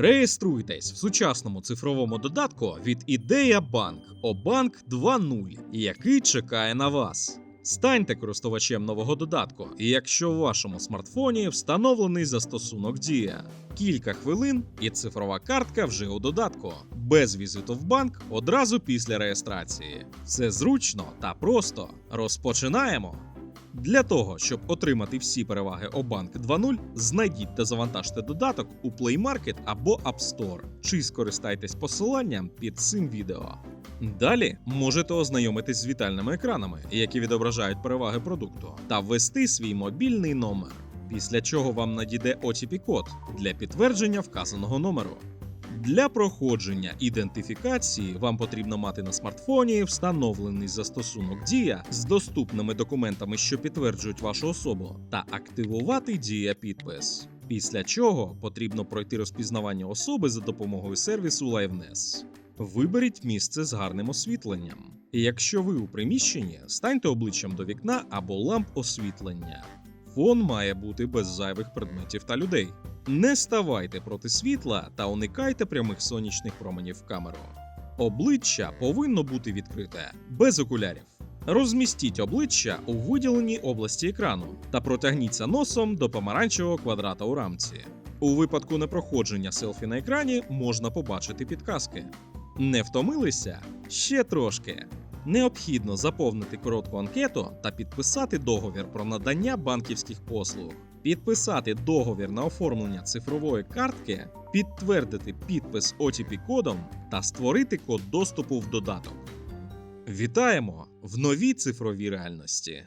Реєструйтесь в сучасному цифровому додатку від Ідея Банк Обанк 2.0, який чекає на вас. Станьте користувачем нового додатку, і якщо в вашому смартфоні встановлений застосунок Дія. Кілька хвилин і цифрова картка вже у додатку, без візиту в банк одразу після реєстрації. Все зручно та просто. Розпочинаємо! Для того, щоб отримати всі переваги Обанк 2.0, знайдіть та завантажте додаток у Play Market або App Store, чи скористайтесь посиланням під цим відео. Далі можете ознайомитись з вітальними екранами, які відображають переваги продукту, та ввести свій мобільний номер, після чого вам надійде OTP-код для підтвердження вказаного номеру. Для проходження ідентифікації вам потрібно мати на смартфоні встановлений застосунок Дія з доступними документами, що підтверджують вашу особу, та активувати Дія підпис. Після чого потрібно пройти розпізнавання особи за допомогою сервісу LiveNess. Виберіть місце з гарним освітленням. Якщо ви у приміщенні, станьте обличчям до вікна або ламп освітлення. Фон має бути без зайвих предметів та людей. Не ставайте проти світла та уникайте прямих сонячних променів в камеру. Обличчя повинно бути відкрите, без окулярів. Розмістіть обличчя у виділеній області екрану та протягніться носом до помаранчевого квадрата у рамці. У випадку непроходження селфі на екрані можна побачити підказки. Не втомилися? Ще трошки. Необхідно заповнити коротку анкету та підписати договір про надання банківських послуг, підписати договір на оформлення цифрової картки, підтвердити підпис OTP-кодом та створити код доступу в додаток. Вітаємо в новій цифровій реальності.